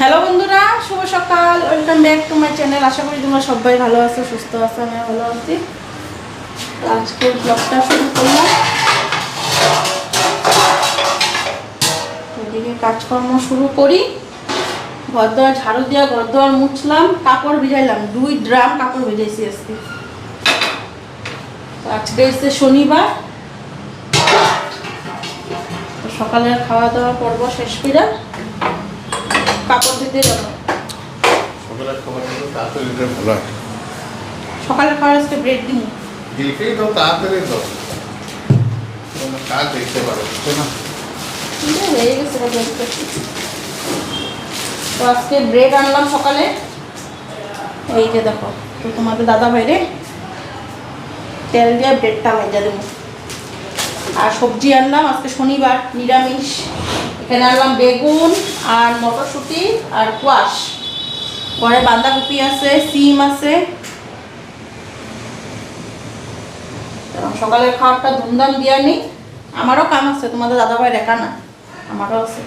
Hello বন্ধুরা, শুভ সকাল। Welcome back to my channel আশা করি তোমরা সবাই ভালো আছো, সুস্থ আছো আমি ভালো আছি। আজকের ব্লগটা শুরু করলাম। এদিকে কাজকর্ম শুরু করি। ঘর দোয়ার ঝাড়ু দিয়া ঘর দোয়ার মুছলাম, কাপড় ভিজাইলাম। দুই ড্রাম কাপড় ভিজাইছি আজকে। আজকে এসছে শনিবার। সকালের খাওয়া দাওয়া পর্ব শেষ করে যাব সকালের খাবারটা তো তাড়াতাড়ি ভালো হয় সকালে খাওয়ার আজকে ব্রেড দিন তো তাড়াতাড়ি দাও। তোমরা কাজ দেখতে পারো না? হয়ে গেছে তো আজকে ব্রেড আনলাম সকালে। এই যে দেখো তো তোমাদের দাদা ভাইরে তেল দিয়ে ব্রেডটা ভেজা দেবো। আর সবজি আনলাম আজকে শনিবার নিরামিষ। আনলাম বেগুন আর মটরশুঁটি আর কোয়াশ পরে বাঁধাকপি আছে, সিম আছে। সকালের খাবারটা ধুমধাম দিয়া নেই আমারও কাম আছে, তোমাদের দাদাভাই একা না, আমারও আছে।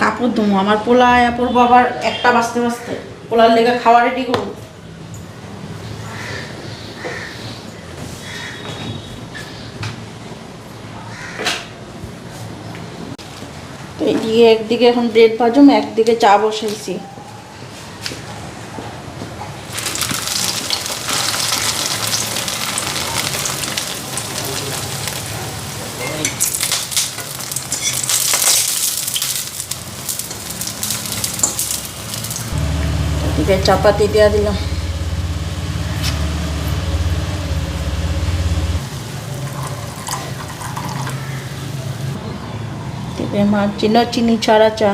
কাপড় ধুমো, আমার পোলা পড়ব আবার একটা বাঁচতে বাজতে, পোলার লেগে খাওয়া রেডি করব। এদিকে একদিকে এখন ব্রেড ভাজুম একদিকে চা এদিকে চাপাতি দেওয়া দিলাম। এদিকে মা চিনি চিনি ছাড়া চা।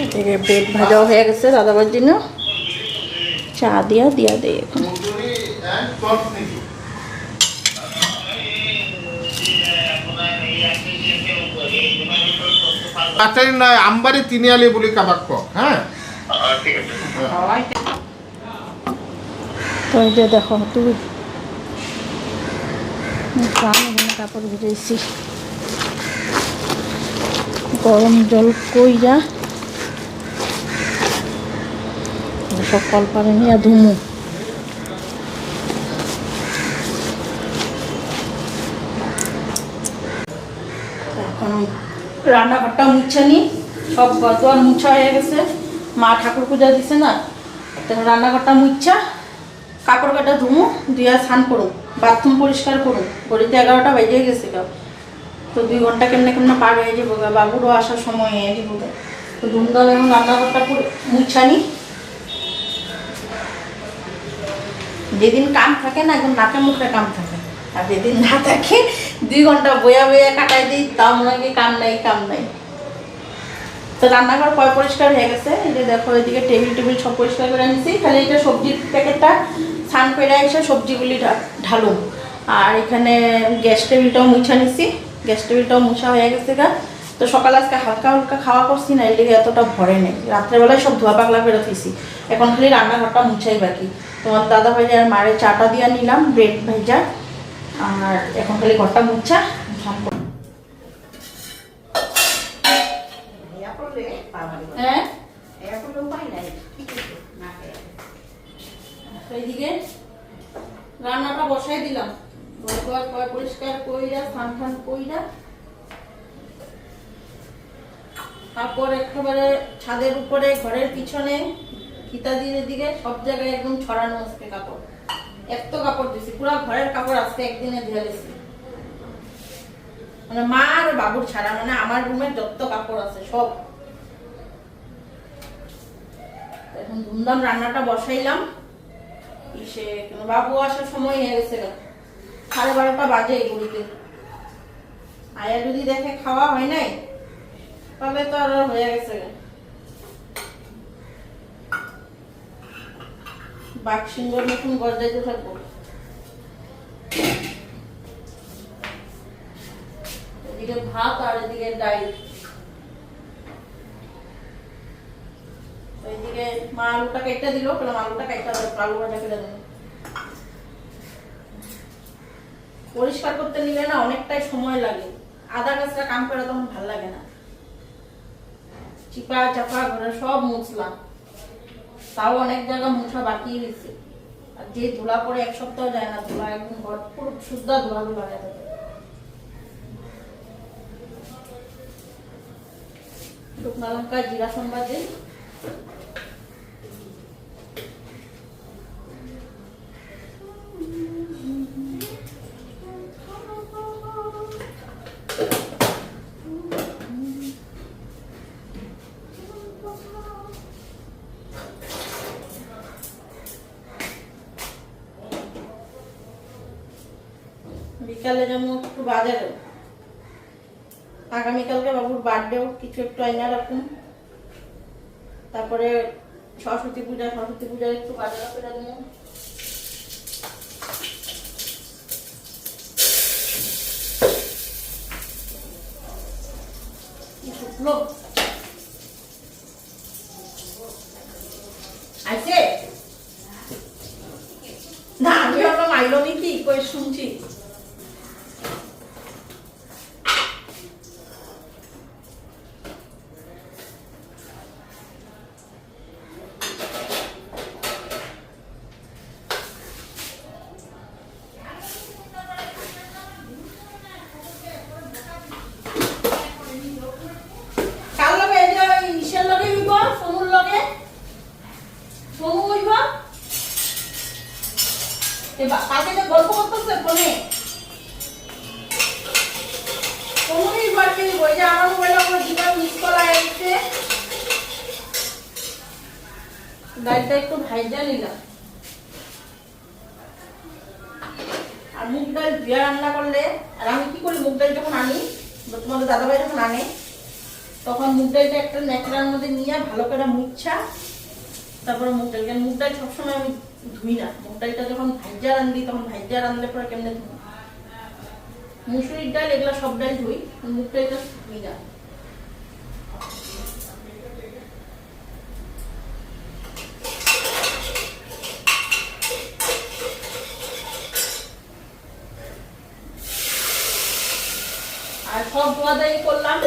এদিকে ব্রেড ভাজাও হয়ে গেছে দাদাবার জন্য। চা দিয়া দিয়া দেয় এখন? কাছারি নয় আমবাড়ি তিনিয়ালি বলি কাবাক্য হ্যাঁ? তো এই যে দেখো তুই কাপড় গরম জল কইরা সব কল পারে নিয়ে ধুমু। রান্নাঘরটা মুছে নি, সব গদোয়ার মুছা হয়ে গেছে। মা ঠাকুর পূজা দিছে না, তো রান্নাঘরটা মুচ্ছা কাপড় কাটা ধুমু, দিয়া স্নান করুম, বাথরুম পরিষ্কার করুম। ঘড়িতে এগারোটা বেজে গেছে গা। তো দুই ঘণ্টা কেমনে কেমনে পার হয়ে যাব বাবুরও আসার সময় হয়ে যাব তো ধুমধাম এখন রান্নাঘরটা পুরো মুছানি যেদিন কাম থাকে না, একদম নাকে মুখে কাম থাকে। আর যেদিন না থাকে, দুই ঘণ্টা বয়া বয়া কাটাই দিই, তাও মনে হয় কাম নাই কাম নাই। তো রান্নাঘর পয় পরিষ্কার হয়ে গেছে। এই যে দেখো, এদিকে টেবিল টেবিল সব পরিষ্কার করে নিছি। খালি এটা সবজির প্যাকেটটা, স্নান করে এসে সবজিগুলি ঢা- ঢালুম। আর এখানে গ্যাস টেবিলটাও মুছা নিছি। গ্যাস টেবিলটাও মুছা হয়ে গেছে গা। তো সকালে আজকে হালকা হালকা খাওয়া করছি, না লেগে এতটা ভরে নেই। রাত্রেবেলায় সব ধোয়া পাগলা ফেরত হয়েছি এখন খালি রান্নাঘরটা মুছাই বাকি। তোমার দাদা ভাই আর মায়ের চাটা দিয়ে নিলাম, ব্রেড ভেজা আর এখন খালি ঘরটা মুছা, স্নান করব। হ্যাঁ এইদিকে রান্নাটা বসাই দিলাম। ঘর পয় পরিষ্কার কইরা, স্নান টান কইরা, তারপর একেবারে ছাদের উপরে, ঘরের পিছনে ফিতাদির দিকে, সব জায়গায় একদম ছড়ানো আজকে কাপড়। এত কাপড় দিছি, পুরো ঘরের কাপড় আজকে একদিনে ধুয়ে দিছি। মানে মা আর বাবুর ছাড়া মানে আমার রুমের যত কাপড় আছে, সব। এখন ধুমধাম রান্নাটা বসাইলাম। বাবু আসার সময় হয়ে গেছে। সাড়ে বারোটা বাজে এগুলিতে আয়া যদি দেখে খাওয়া হয় নাই, তাহলে তো আর হয়ে গেছে সিংহর মতন গর্জাইতে থাকব। এদিকে ভাত আর এদিকে ডাল তো এদিকে মা আলুটা কেটে দিল বললাম আলুটা কেটে দেবো, আলু ভাজা কেটে দেবো। পরিষ্কার করতে নিলে না অনেকটাই সময় লাগে। আধা কাজটা কাম করে তখন ভালো লাগে না। চিপা চাপা ঘরে সব মুছলাম। তাও অনেক জায়গা মুছা বাকি হয়েছে। আর যে ধুলা পরে এক সপ্তাহ যায় না, ধুলা একদম ঘর পুরো শুদ্ধ ধুলা ধুলা হয়ে থাকে শুকনো লঙ্কা, জিরা সম্বাদ দিই বিকালে যেমন একটু বাজারে আগামীকালকে বাবুর বার্থডেও কিছু একটু আইনা রাখুন। তারপরে সরস্বতী পূজা, সরস্বতী পূজার একটু বাজার করে দেবো কি শুকনো আইছে? না, আমি ভাবলাম আইলো নাকি কই শুনছি কার লগে এই যে ওই ইসের লগে হইব সমুর লগে সমু হইব এ বা- কালকে যে গল্প করতেছে ফোনে সমুরই বাড়ি হইব এই যে আমার মোবাইলে আমার জীবন মিস করা এসছে গাড়িটা একটু ভাইজা নিলাম আর মুগ ডাল ধুয়ে রান্না করলে, আর আমি কী করি, মুগ ডাল যখন আনি, তোমাদের দাদাভাই যখন আনে, তখন মুগ ডালটা একটা ন্যাকড়ার মধ্যে নিয়ে ভালো করে মুচ্ছা তারপরে মুগ ডাল, কারণ মুগ ডাল সবসময় আমি ধুই না। মুগ ডালটা যখন ভাইজা রান্ধি, তখন ভাইজা রান্ধলে পরে কেমনে ধুই মুসুরির ডাল, এগুলো সব ডাল ধুই মুগ ডালটা ধুই না আর সব ধোয়াধাই করলাম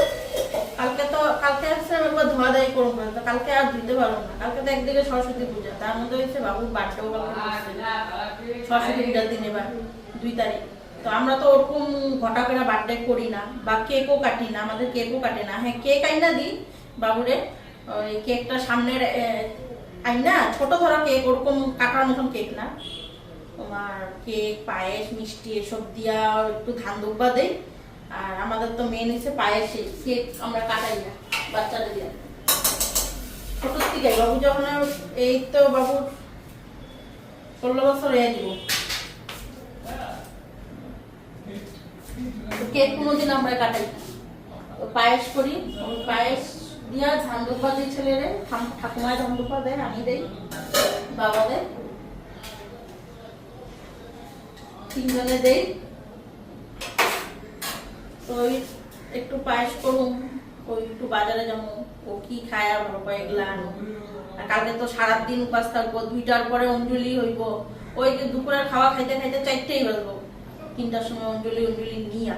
কালকে তো কালকে আসছে আমি একবার ধোয়াধাই করব তো কালকে আর ধুইতে পারব না। কালকে তো একদিকে সরস্বতী পূজা তার মধ্যে হচ্ছে বাবুর বার্থডেও পড়ছে। সরস্বতী পূজার দিন এবার দুই তারিখ। তো আমরা তো ওরকম ঘটা করে বার্থডে করি না বা কেকও কাটি না আমাদের কেকও কাটে না। হ্যাঁ কেক আইনা দিই বাবুরে ওই কেকটা সামনের আইনা ছোট ধরা কেক ওরকম কাটার মতন কেক না। তোমার কেক পায়েস মিষ্টি এসব দিয়া একটু ধান দুব্বা দেই। আর আমাদের তো মেন হচ্ছে পায়েস কেক আমরা কাটাই না বাচ্চাদের দিয়ে। ছোট থেকে বাবু যখন এই তো বাবু ষোলো বছর হয়ে তো কেক কোনোদিন আমরা কাটাই। পায়েস করি পায়েস দিয়া ধান ছেলেরে ঠাকুমায় ধান দুব্বা দেয় দেই, বাবা তিনজনে দেই। তো একটু পায়েস করুম ওই একটু বাজারে যাব ও কি খায় আর এগুলা আনো। আর কালকে তো সারাদিন উপাস থাকব দুইটার পরে অঞ্জলি হইব। ওই যে দুপুরের খাওয়া খাইতে খাইতে চারটেই বাজবো তিনটার সময় অঞ্জলি অঞ্জলি নিয়া।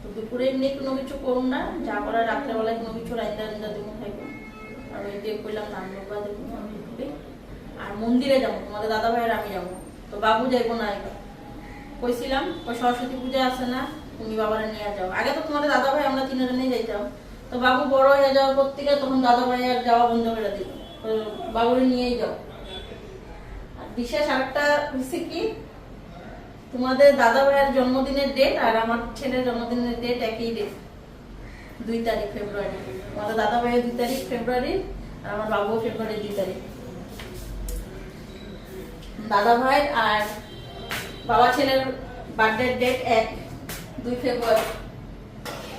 তো দুপুরে এমনি কোনো কিছু করুন না যা করে রাত্রেবেলায় কোনো কিছু রাইন্দা রাইন্দা দিব খাইব। আর ওই দিয়ে নাম বাবা দেখুন আর মন্দিরে যাব তোমাদের দাদা ভাইয়ের আমি যাব। তো বাবু যাইবো না কইছিলাম ওই সরস্বতী পূজা আছে না তুমি বাবারা নিয়ে যাও। আগে তো তোমাদের দাদা ভাই আমরা তিনজনেই যাইতাম। তো বাবু বড় হয়ে যাওয়ার পর থেকে তখন দাদা ভাই আর যাওয়া বন্ধ করে দিল। বাবুরে নিয়েই যাও। আর বিশেষ আরেকটা হচ্ছে কি, তোমাদের দাদা ভাইয়ের জন্মদিনের ডেট আর আমার ছেলের জন্মদিনের ডেট একই ডেট দুই তারিখ ফেব্রুয়ারি। আমাদের দাদা ভাইয়ের দুই তারিখ ফেব্রুয়ারি আর আমার বাবুও ফেব্রুয়ারি দুই তারিখ। দাদা ভাই আর বাবা ছেলের বার্থডে ডেট এক। দুই ফেব্রুয়ারি।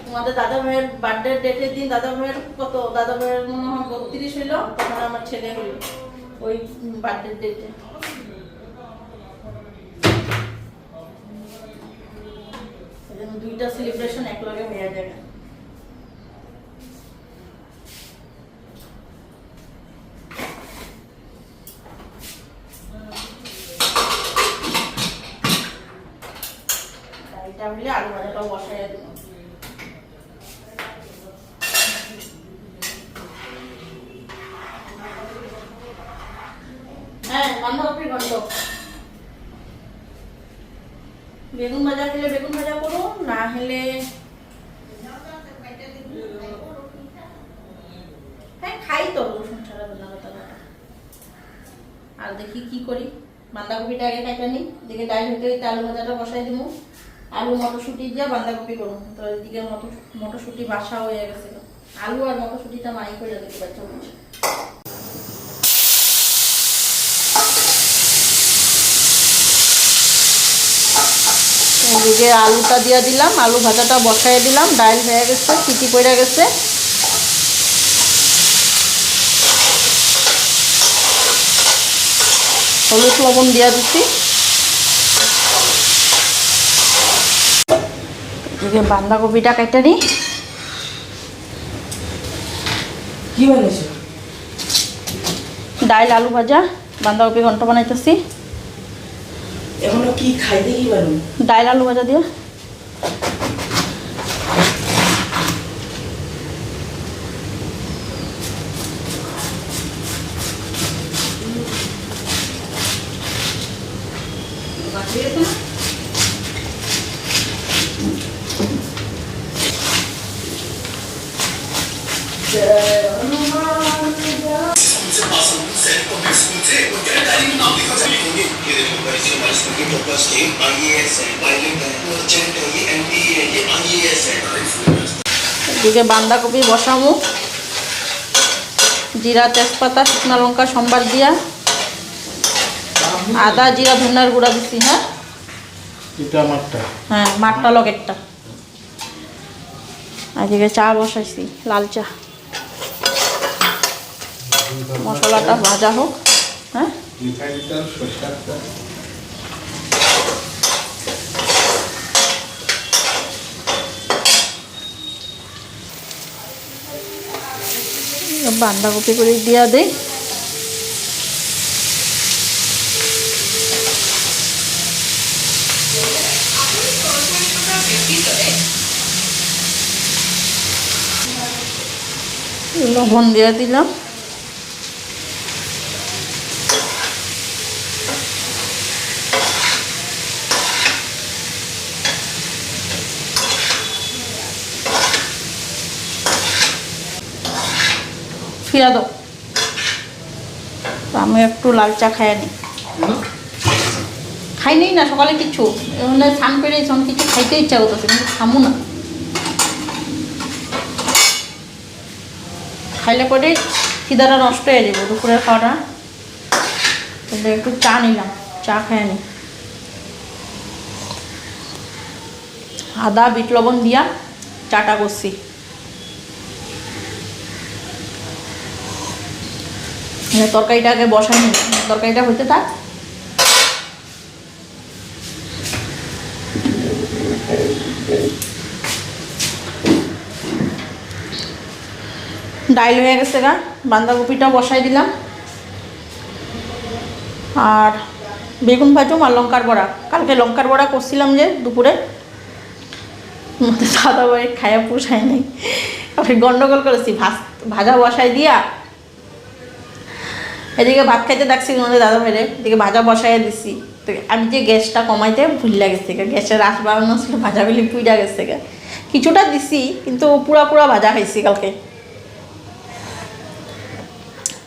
তোমাদের দাদা ভাইয়ের বার্থডে ডেটের দিন দাদা ভাইয়ের কত? দাদা ভাইয়ের মনে হয় বত্রিশ হইল, তখন আমার ছেলে হইল ওই বার্থডে ডেটে দুইটা সেলিব্রেশন একলগে হয়ে যাবে। হ্যাঁ বেগুন ভাজা খেলে বেগুন ভাজা করো না হলে হ্যাঁ খাই তো, রসুন ছাড়া পাতা আর দেখি কি করি। বাঁধাকপিটা আগে কাটা নিই দিকে ডাল হতে আলু ভাজাটা বসাই দিব আলু, মটরশুঁটি দিয়ে বাঁধাকপি করব তো এদিকে মটর মটরশুঁটি বাসা হয়ে গেছে। আলু আর মটরশুঁটিটা মাই করে দেখতে পাচ্ছ এদিকে আলুটা দিয়ে দিলাম, আলু ভাজাটা বসাই দিলাম ডাইল হয়ে গেছে সিটি পড়ে গেছে? হলুদ লবণ দিয়ে দিচ্ছি। এদিকে বাঁধাকপিটা কেটে নিই কি বানিয়েছো ডাল আলু ভাজা বাঁধাকপি ঘন্ট বানাইতেছি। এখনও কি খাইতে কি বানুন ডাল আলু ভাজা দিয়ে। এদিকে বাঁধাকপি বসামু জিরা তেজপাতা শুকনো লঙ্কা সম্বার দিয়া। আদা জিরা ধনার গুঁড়া দিছি হ্যাঁ? এটা আমারটা হ্যাঁ মাঠটা লকেটটা আজকে চা বসাইছি লাল চা। মশলাটা ভাজা হোক হ্যাঁ? বাঁধাকপি করে দিয়া দেই লবণ দিয়ে দিলাম। ফিরা দাও। আমি একটু লাল চা খাই নি খাই নেই না সকালে কিছু। মানে স্নান করে যখন কিছু খাইতে ইচ্ছা করতেছে কিন্তু খামু না। খাইলে পরে খিদাটা নষ্ট হয়ে যাবে দুপুরের খাওয়াটা। তাহলে একটু চা নিলাম চা খাই নি আদা বিট লবণ দিয়া চাটা করছি। তরকারিটা আগে বসাই নি। তরকারিটা হইতে থাক। ডাইল হয়ে গেছে গা। বাঁধাকপিটা বসাই দিলাম। আর বেগুন ভাজুম আর লঙ্কার বড়া। কালকে লঙ্কার বড়া করছিলাম যে দুপুরে। দাদা বাড়ি খায়া পোষায় নাই। গন্ডগোল করেছি। ভাজা বসাই দিয়া এদিকে ভাত খাইতে ডাকছি আমাদের দাদা ভাইরে। এদিকে ভাজা বসাইয়া দিছি। তো আমি যে গ্যাসটা কমাইতে ভুলিয়া গেছে গ্যাসের রাস বাড়ানো ছিল, ভাজাগুলি পুইরা গেছে কিছুটা দিছি, কিন্তু পুরা পুরা ভাজা খাইছি কালকে।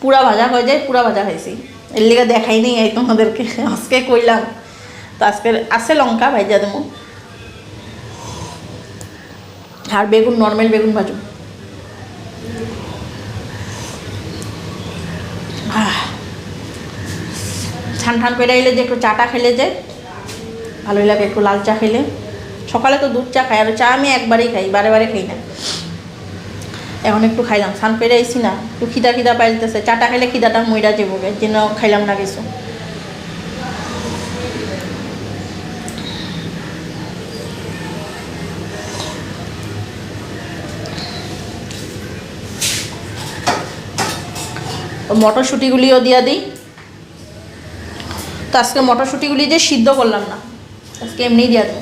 পুরা ভাজা হয়ে যায়, পুরা ভাজা খাইছি এর লিগে দেখাই নেই এই তোমাদেরকে, আজকে কইলাম। তো আজকে আছে লঙ্কা, ভাইজা দেবো। আর বেগুন, নর্মাল বেগুন ভাজুন ঠান ঠান করে আইলে যে একটু চাটা খেলে যে, ভালোই লাগে একটু লাল চা খেলে। সকালে তো দুধ চা খাই, আর চা আমি একবারই খাই, বারে বারে খাই না। এখন একটু খাইলাম, স্নান পেরে আইসি না, একটু খিদা খিদা পাইতেছে, চাটা খাইলে খিদাটা মইরা যাব যেন খাইলাম না কিছু। মটরশুঁটিগুলিও দিয়া দিই। তো আজকে মটরশুঁটিগুলি যে সিদ্ধ করলাম না, আজকে এমনিই দেওয়া দেবো।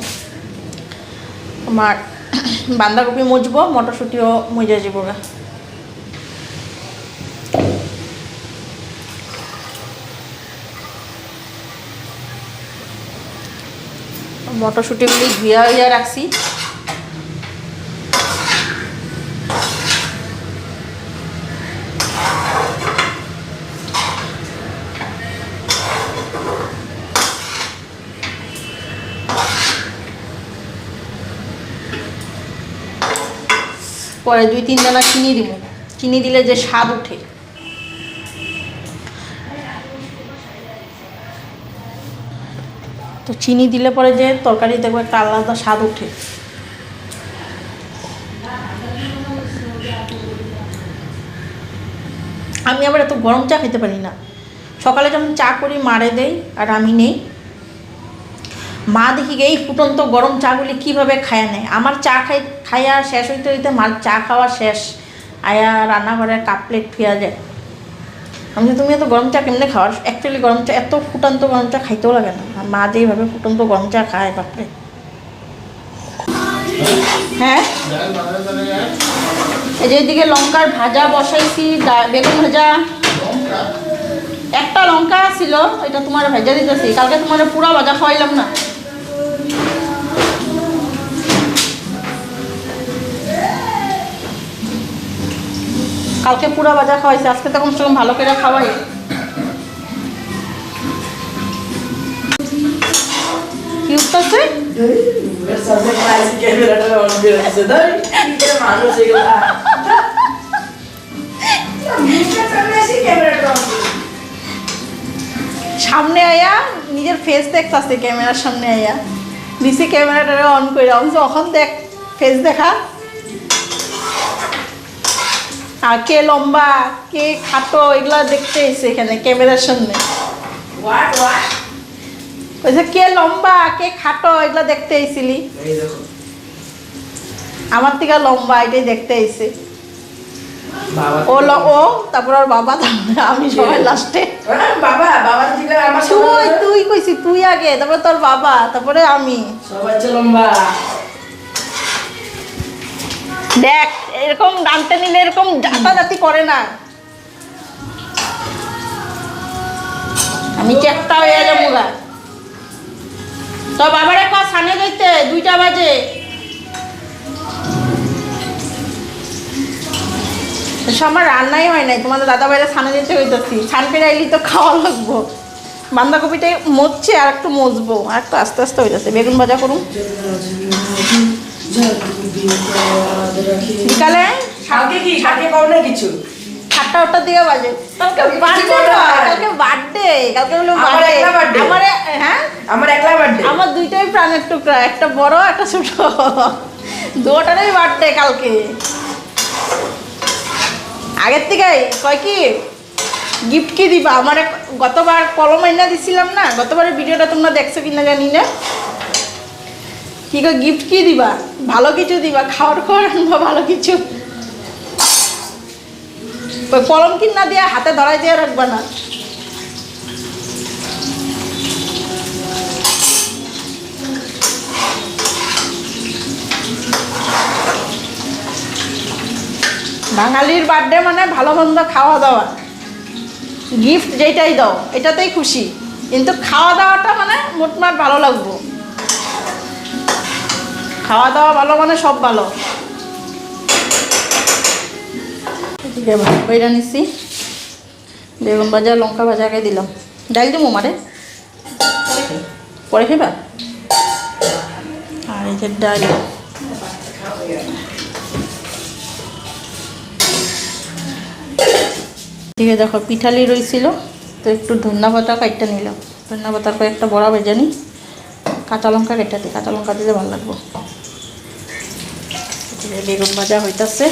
আমার বাঁধাকপি মুজবো মটরশুঁটিও মুজে যাব মটরশুঁটিগুলি ধুয়া হইয়া রাখছি। পরে দুই, তিন দানা চিনি দিব। চিনি দিলে যে স্বাদ উঠে তো চিনি দিলে পরে যে তরকারি দেখবে একটা আলাদা স্বাদ উঠে আমি আবার এত গরম চা খেতে পারি না। সকালে যখন চা করি, মারে দেই আর আমি নেই। মা দেখি এই ফুটন্ত গরম চাগুলি কীভাবে খায় নেয়? আমার চা খাই, খাইয়া শেষ হইতে হইতে মার চা খাওয়া শেষ। আয়া রান্নাঘরের কাপ প্লেট ফিয়া যায়। আমি তুমি এত গরম চা কেমনে খাওয়ার? অ্যাকচুয়ালি গরম চা, এত ফুটন্ত গরম চা খাইতেও লাগে না। মা যেইভাবে ফুটন্ত গরম চা খায়, বাপরে! হ্যাঁ? এই যে এদিকে লঙ্কার ভাজা বসাইছি বেগুন ভাজা। একটা লঙ্কা ছিল এটা তোমার ভেজা দিতেছি। কালকে তোমার পুরো ভাজা খাওয়াইলাম না। কালকে পুরো ভাজা খাওয়াইছে, আজকে তখন কমসে কম ভালো করে খাওয়াই। সামনে অন অন আয়া, নিজের ফেস দেখতাছে ক্যামেরার সামনে আয়া। দিছি ক্যামেরাটা অন করে যখন দেখ ফেস দেখা। কে লম্বা কে খাটো এগুলা দেখতে এসে এখানে ক্যামেরার সামনে। কে লম্বা কে খাটো এগুলা দেখতে এসেছিলি? আমার থেকে লম্বা এটাই দেখতে এসে। ও ও তারপর ওর বাবা আমি সবাই লাস্টে। বাবা বাবা তুই তুই কইছি তুই আগে তারপরে তোর বাবা তারপরে আমি। সবাই লম্বা। দেখ, এরকম ডানতে নিলে এরকম জাতাজাতি করে না। আমি চেষ্টা হয়ে যাব গা তো বাবারে ক সানে যাইতে দুইটা বাজে। আমার রান্নাই হয় নাই, তোমাদের দাদা বাইরে ছানে যেতে হইতেছি। ছান ফিরে আইলি তো খাওয়া লাগবো। বাঁধাকপিটাই মরছে আর একটু মজবো, আর একটু আস্তে আস্তে হইতেছে। বেগুন ভাজা করুন। বিকালে? কালকে কি? কালকে কর না কিছু? সাতটা আটটার দিকে বাজে। কালকে বার্থডে কালকে বার্থডে। কালকে হলো আমার বার্থডে। আমার হ্যাঁ? আমার একলা বার্থডে? আমার দুইটাই প্রাণের টুকরা একটা বড় একটা ছোট। দুটারই বার্থডে কালকে। আগের থেকে কয় কি? গিফট কি দিবা? আমার গতবার কলম আইনা দিছিলাম না? গতবারের ভিডিওটা তোমরা দেখছ কিনা জানি না। কি গিফট কি দিবা? ভালো কিছু দিবা, খাওয়ার খাওয়ার আনবা, ভালো কিছু। ওই কলম কিনা দিয়ে হাতে ধরাই দিয়ে রাখবা না। বাঙালির বার্থডে মানে ভালো মন্দ খাওয়া দাওয়া গিফট যেটাই দাও, এটাতেই খুশি। কিন্তু খাওয়া দাওয়াটা মানে মোটমাট ভালো লাগবো। খাওয়া দাওয়া ভালো মানে সব ভালো। বাইরা নিছি। বেগুন ভাজা, লঙ্কা ভাজাকে দিলাম। ডাল দিব মারে? পরে খেবা আর এই যে ডাল। দিকে দেখো পিঠালি রইছিল, তো একটু ধন্যা পাতা কাটটা নিলাম। ধন্যা পাতার কয়েকটা বড় ভেজে নি। কাঁচা লঙ্কা কেটে দিই কাঁচা লঙ্কা দিলে ভালো লাগবে। বেগুন ভাজা হইতাছে।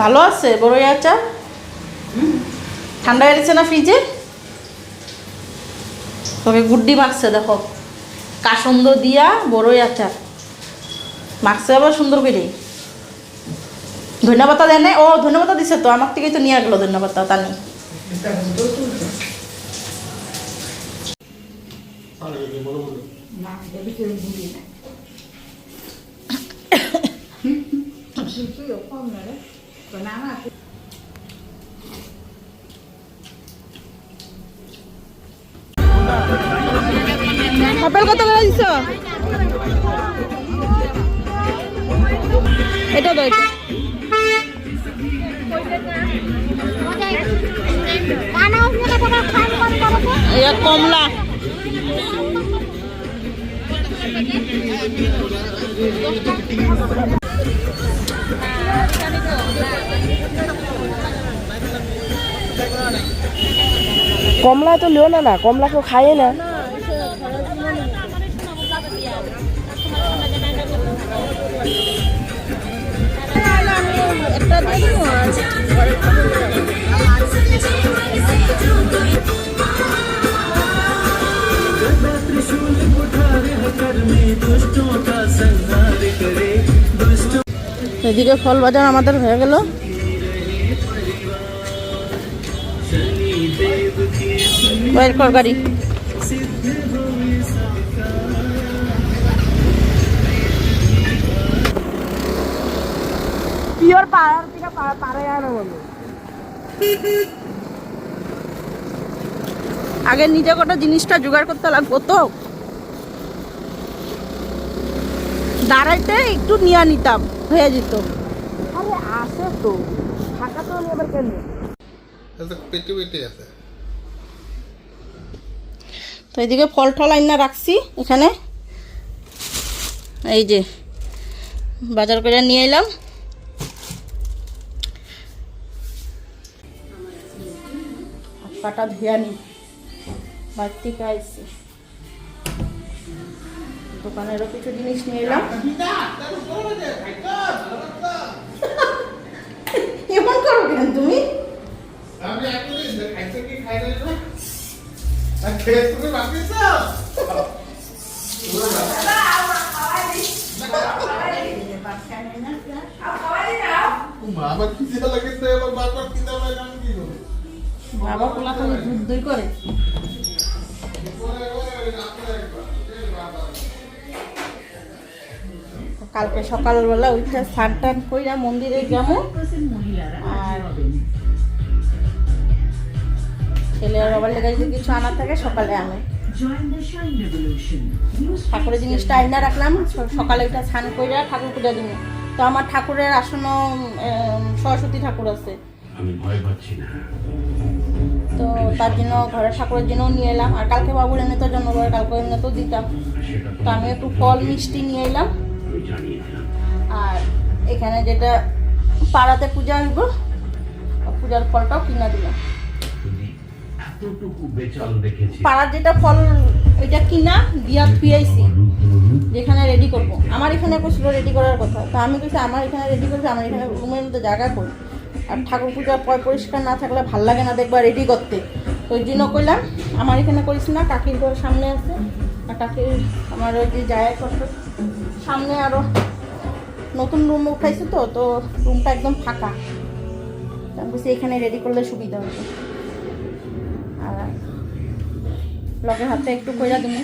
ভালো আছে বড়ই আচার? ঠান্ডা হয়ে না ফ্রিজে? তবে গুড্ডি মাখছে, দেখো। কাসন্দ দিয়া বড়ই আচার। মাখছে আবার সুন্দর করে ধন্যবাদ দেয় ও ধন্যবাদ দিছে তো আমার থেকেই তো নিয়ে গেলো ধন্যবাদ তা নেই না দেবী কেউ ভুলি না কিছুই কম না রে না না আপেল কত করে দিছ এটা এটা এটা কমলা। কমলা তো লিও না না কমলা কেউ খায় না একটা এদিকে ফল বাজার আমাদের হয়ে গেল। বাইর কর গাড়ি। পিওর পাড়ার থেকে পাড়ে আনো বলো। আগে নিজে কটা জিনিসটা জোগাড় করতে লাগবো তো। দাঁড়াইতে একটু নিয়ে নিতাম হয়ে যেত। আরে আসে তো থাকা তো এবার কেন? পেটে পেটে আছে। তো এদিকে ফল টল আইনা রাখছি এখানে। এই যে বাজার করে নিয়ে এলাম। কাটা ধুয়া নি বাড়ি থেকে আইসি দোকানেরও কিছু জিনিস নিয়ে এলাম। এমন করো কেন তুমি? আমি কি? বাবা পোলা খালি দুধ দই করে। কালকে সকালবেলা উঠে স্নান টান কইরা মন্দিরে যাব। আর ছেলে আর বাবার লেগে যদি কিছু আনা থাকে সকালে আনে। ঠাকুরের জিনিসটা আইনা রাখলাম সকালে ওইটা স্নান কইরা ঠাকুর পূজা দিব তো আমার ঠাকুরের আসন্ন সরস্বতী ঠাকুর আছে। আমি ভয় পাচ্ছি না। তো তার জন্য ঘরের ঠাকুরের জন্য নিয়ে এলাম। আর কালকে বাবুর এনে তো জন্মবার কালকে এনে তো দিতাম। তো আমি একটু ফল মিষ্টি নিয়ে এলাম। আমি আর এখানে যেটা পাড়াতে পূজা হইব পূজার ফলটাও কিনা দিলাম পাড়ার যেটা ফল ওইটা কিনা দিয়া আমার যেখানে রেডি করব। আমার এখানে ছিল রেডি করার কথা। তো আমি কিছু আমার এখানে রেডি করছি আমার এখানে রুমের মধ্যে জায়গা করি আর ঠাকুর পূজা পয় পরিষ্কার না থাকলে ভালো লাগে না দেখবা রেডি করতে। তো ওই জন্য করলাম আমার এখানে করিস না কাকির ঘর সামনে আছে। আর কাকির আমার ওই যে জায়গা সামনে আরও নতুন রুম উঠাইছে তো তো রুমটা একদম ফাঁকা। আমি বলছি, এখানে রেডি করলে সুবিধা হবে আর লগে হাতে একটু কইরা দিব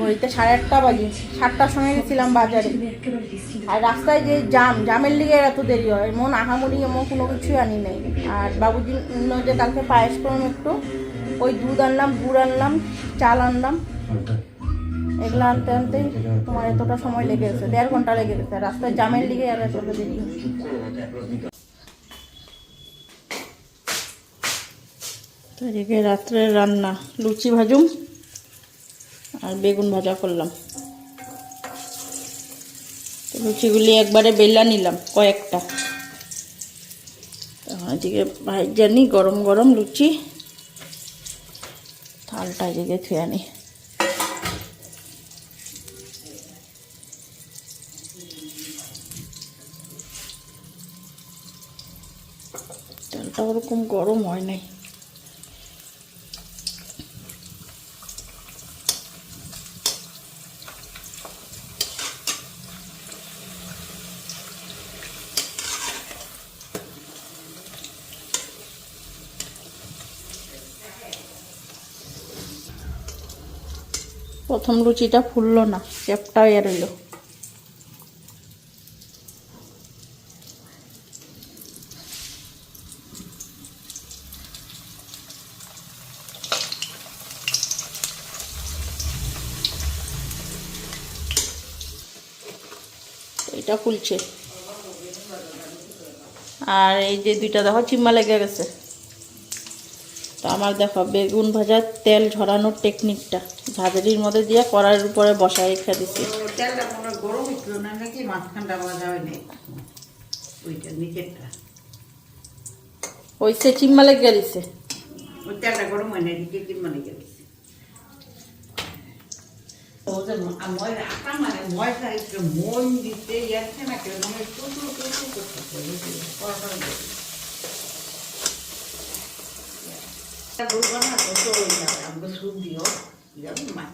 ঘড়িতে সাড়ে আটটা বাজে। সাতটার সময় গেছিলাম বাজারে। আর রাস্তায় যে জাম, জামের লিগে এত দেরি হয়। এমন আহামরি, এমন কোনো কিছুই আনি নাই। আর বাবুজি যে কালকে পায়েস করলাম একটু, ওই দুধ আনলাম, গুড় আনলাম, চাল আনলাম। এগুলো আনতে আনতে তোমার এতটা সময় লেগে গেছে, দেড় ঘণ্টা লেগে গেছে রাস্তায় জামের লিগে আর এতটা দেরি। এদিকে রাত্রের রান্না, লুচি ভাজুম আর বেগুন ভাজা করলাম। লুচিগুলি একবারে বেলা নিলাম, কয়েকটা। তো ভাই জানি, গরম গরম লুচি। থালটা এদিকে থুয়ে আনি। তেলটা ওরকম গরম হয় নাই। প্রথম লুচিটা ফুললো না চেপটা ইয়ে ফুলছে আর এই যে দুইটা দেখো চিম্মা লেগে গেছে। তো আমার দেখো বেগুন ভাজার তেল ঝরানোর টেকনিকটা ঝাঁঝরির মধ্যে দিয়ে কড়াইয়ের উপরে বসায় রেখে দিচ্ছি তো তেলটা মনে হয় গরম হচ্ছিল না নাকি মাঝখানটা ভাজা হয়নি? ওইটা নিচেরটা। ওই সে চিম্মা লেগে ওই তেলটা গরম হয় না কি মানে গেছে। মানে মন দিতে যাচ্ছে না কেন মানে টুকরো টুকরো করতেছে বলব না কত ওই যাবে আমাকে না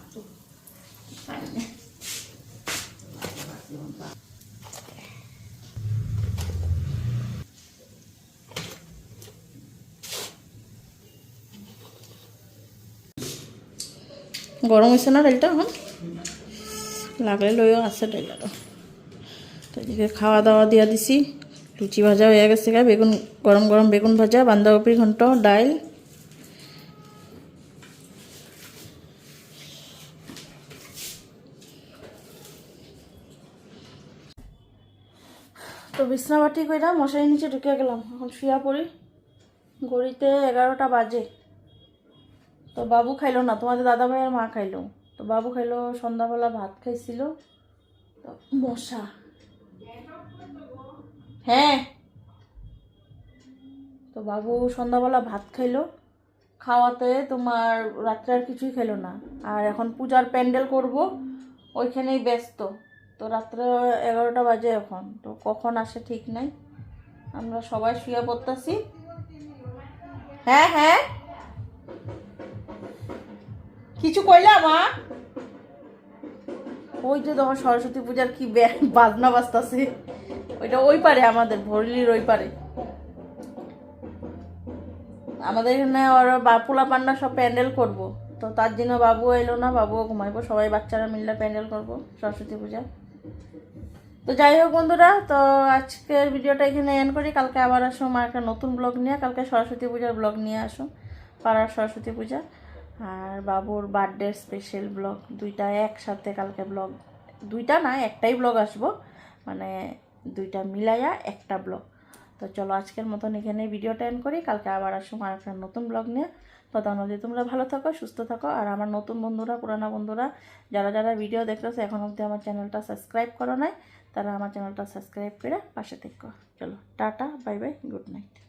গরম হয়েছে না ডালটা এখন লাগলে লইও আছে ডাল আরও খাওয়া দাওয়া দিয়া দিছি। লুচি ভাজা হয়ে গেছে গা, বেগুন গরম গরম বেগুন ভাজা বাঁধাকপি ঘন্ট ডাল তো বিছনা বিছনাবাটি কইরা মশারি নিচে ঢুকে গেলাম। এখন শুয়া পড়ি ঘড়িতে এগারোটা বাজে। তো বাবু খাইলো না তোমাদের দাদা ভাইয়ের মা খাইলো তো বাবু খাইলো, সন্ধ্যাবেলা ভাত খাইছিল। মশা। হ্যাঁ। তো বাবু সন্ধ্যাবেলা ভাত খাইলো। খাওয়াতে তোমার রাত্রে আর কিছুই খেলো না। আর এখন পূজার প্যান্ডেল করব, ওইখানেই ব্যস্ত। তো রাত্রে এগারোটা বাজে এখন। তো কখন আসে ঠিক নাই। আমরা সবাই শুয়ে পড়তেছি। হ্যাঁ হ্যাঁ। কিছু কইলা, মা? ওই যে তোমার সরস্বতী পূজার কি বাজনা বাজতাছে। ওইটা ওই পারে আমাদের, ভরলির ওই পারে। আমাদের এখানে ওরা বাপুলা পান্ডা সব প্যান্ডেল করব। তো তার জন্য বাবু এলো না বাবুও ঘুমাইবো, সবাই বাচ্চারা মিললে প্যান্ডেল করব সরস্বতী পূজা তো যাই হোক বন্ধুরা, তো আজকের ভিডিওটা এখানে এন্ড করি। কালকে আবার আসো মা একটা নতুন ব্লগ নিয়ে, কালকে সরস্বতী পূজার ব্লগ নিয়ে আসো, পাড়ার সরস্বতী পূজা। আর বাবুর বার্থডে স্পেশাল ব্লগ দুইটা একসাথে কালকে ব্লগ দুইটা না, একটাই ব্লগ আসব। মানে দুইটা মিলাইয়া একটা ব্লগ তো চলো আজকের মতন এখানে ভিডিওটা এন্ড করি। কালকে আবার আসো আর একটা নতুন ব্লগ নিয়ে। ততক্ষণ অবধি তোমরা ভালো থাকো, সুস্থ থাকো। আর আমার নতুন বন্ধুরা, পুরানা বন্ধুরা, যারা যারা ভিডিও দেখতেছে, এখন অবধি আমার চ্যানেলটা সাবস্ক্রাইব করো নাই, তারা আমার চ্যানেলটা সাবস্ক্রাইব করে পাশে থেকো। চলো, tata bye bye good night